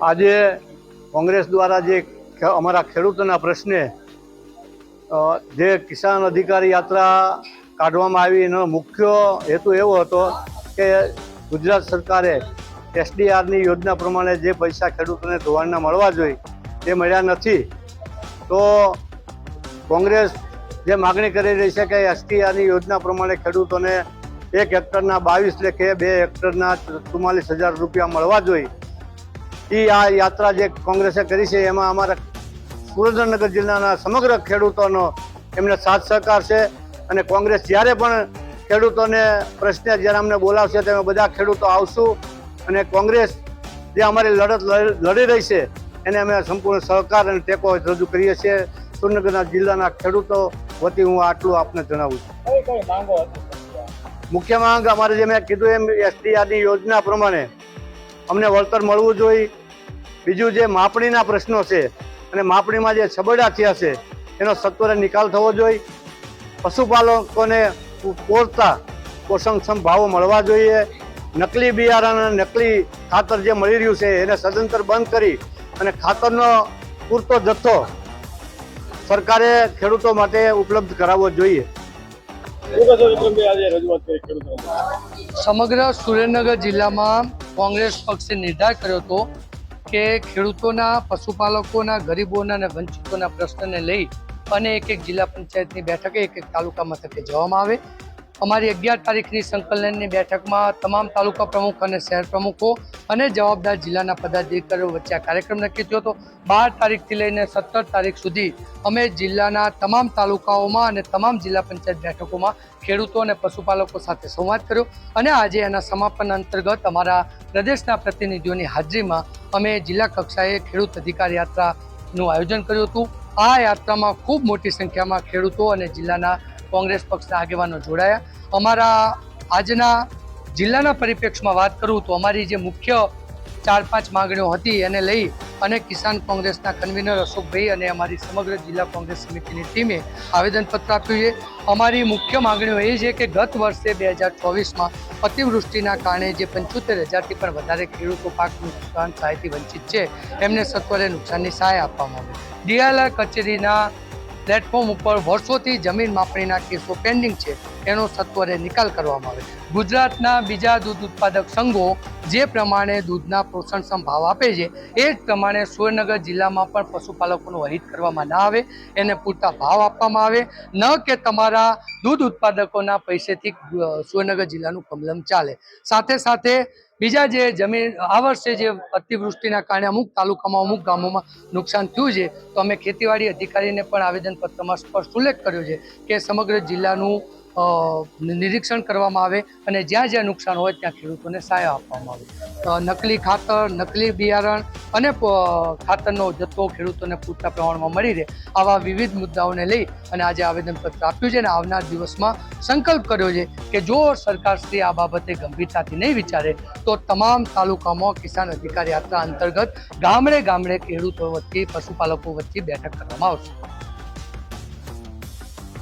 આજે કોંગ્રેસ દ્વારા જે અમારા ખેડૂતોના પ્રશ્ને જે કિસાન અધિકારી યાત્રા કાઢવામાં આવી એનો મુખ્ય હેતુ એવો હતો કે ગુજરાત સરકારે એસડીઆરની યોજના પ્રમાણે જે પૈસા ખેડૂતોને ધોવાણના મળવા જોઈએ તે મળ્યા નથી તો કોંગ્રેસ જે માગણી કરી રહી છે કે એસટીઆરની યોજના પ્રમાણે ખેડૂતોને એક હેક્ટરના બાવીસ લેખે બે હેક્ટરના ચુમ્માલીસ હજાર રૂપિયા મળવા જોઈએ. એ આ યાત્રા જે કોંગ્રેસે કરી છે, એમાં અમારા સુરેન્દ્રનગર જિલ્લાના સમગ્ર ખેડૂતોનો એમને સાથ સહકાર છે અને કોંગ્રેસ જ્યારે પણ ખેડૂતોને પ્રશ્ને જ્યારે અમને બોલાવશે તેમાં બધા ખેડૂતો આવશું અને કોંગ્રેસ જે અમારી લડત લડી લડી રહી છે, એને અમે સંપૂર્ણ સહકાર અને ટેકો રજૂ કરીએ છીએ. સુરેન્દ્રનગરના જિલ્લાના ખેડૂતો વતી હું આટલું આપને જણાવું છું. મુખ્ય માંગ અમારે જે મેં કીધું એમ એસટીઆરની યોજના પ્રમાણે અમને વળતર મળવું જોઈએ. બીજું જે માપણીના પ્રશ્નો છે અને માપણીમાં જે છબડા થયા છે, એનો સત્વરે નિકાલ થવો જોઈએ. પશુપાલકોને પૂરતા પોષણક્ષમ ભાવો મળવા જોઈએ. નકલી બિયારણ અને નકલી ખાતર જે મળી રહ્યું છે, એને સદંતર બંધ કરી અને ખાતરનો પૂરતો જથ્થો સરકારે ખેડૂતો માટે ઉપલબ્ધ કરાવવો જોઈએ. સમગ્ર સુરેન્દ્રનગર જિલ્લામાં કોંગ્રેસ પક્ષે નિર્ધાર કર્યો હતો કે ખેડૂતોના, પશુપાલકોના, ગરીબોના અને વંચિતોના પ્રશ્નને લઈ અને એક એક જિલ્લા પંચાયતની બેઠકે એક એક તાલુકા મથકે જવામાં આવે. અમારી અગિયાર તારીખની સંકલનની બેઠકમાં તમામ તાલુકા પ્રમુખ અને શહેર પ્રમુખો અને જવાબદાર જિલ્લાના પદાધિકારીઓ વચ્ચે આ કાર્યક્રમ નક્કી થયો હતો. બાર તારીખથી લઈને સત્તર તારીખ સુધી અમે જિલ્લાના તમામ તાલુકાઓમાં અને તમામ જિલ્લા પંચાયત બેઠકોમાં ખેડૂતો અને પશુપાલકો સાથે સંવાદ કર્યો અને આજે એના સમાપન અંતર્ગત અમારા પ્રદેશના પ્રતિનિધિઓની હાજરીમાં અમે જિલ્લા કક્ષાએ ખેડૂત અધિકાર યાત્રાનું આયોજન કર્યું હતું. આ યાત્રામાં ખૂબ મોટી સંખ્યામાં ખેડૂતો અને જિલ્લાના કોંગ્રેસ પક્ષના આગેવાનો જોડાયા. અમારા આજના જિલ્લાના પરિપ્રેક્ષમાં વાત કરું તો અમારી જે મુખ્ય ચાર પાંચ માંગણીઓ હતી એને લઈ અને કિસાન કોંગ્રેસના કન્વીનર અશોકભાઈ અને અમારી સમગ્ર જિલ્લા કોંગ્રેસ સમિતિની ટીમે આવેદનપત્ર આપ્યું છે. અમારી મુખ્ય માંગણીઓ એ છે કે ગત વર્ષે બે હજાર ચોવીસમાં અતિવૃષ્ટિના કારણે જે પંચોતેર હજારથી પણ વધારે ખેડૂતો પાક નુકસાન સહાયથી વંચિત છે. એમને સત્વરે નુકસાનની સહાય આપવામાં આવે. ડીઆરઆર કચેરીના પ્લેટફોર્મ ઉપર વર્ષોથી જમીન માપણીના કેસો પેન્ડિંગ છે. એનો સત્વરે નિકાલ કરવામાં આવે ગુજરાતના બીજા દૂધ ઉત્પાદક સંઘો જે પ્રમાણે દૂધના પોષણક્ષમ ભાવ આપે છે, એ જ પ્રમાણે સુરેન્દ્રનગર જિલ્લામાં પણ પશુપાલકોનું હિત કરવામાં ના આવે, એને પૂરતા ભાવ આપવામાં આવે. ન કે તમારા દૂધ ઉત્પાદકોના પૈસેથી સુરેન્દ્રનગર જિલ્લાનું કમલમ ચાલે. સાથે સાથે બીજા જે જમીન, આ વર્ષે જે અતિવૃષ્ટિના કારણે અમુક તાલુકામાં, અમુક ગામોમાં નુકસાન થયું છે, તો અમે ખેતીવાડી અધિકારીને પણ આવેદનપત્રમાં સ્પષ્ટ ઉલ્લેખ કર્યો છે કે સમગ્ર જિલ્લાનું નિરીક્ષણ કરવામાં આવે અને જ્યાં જ્યાં નુકસાન હોય ત્યાં ખેડૂતોને સહાય આપવામાં આવે. નકલી ખાતર, નકલી બિયારણ અને ખાતરનો જથ્થો ખેડૂતોને પૂરતા પ્રમાણમાં મળી રહે આવા વિવિધ મુદ્દાઓને લઈ અને આજે આવેદનપત્ર આપ્યું છે અને આવનાર દિવસમાં સંકલ્પ કર્યો છે કે જો સરકારશ્રી આ બાબતે ગંભીરતાથી નહીં વિચારે, તો તમામ તાલુકામાં કિસાન અધિકાર યાત્રા અંતર્ગત ગામડે ગામડે ખેડૂતો વચ્ચે, પશુપાલકો વચ્ચે બેઠક કરવામાં આવશે.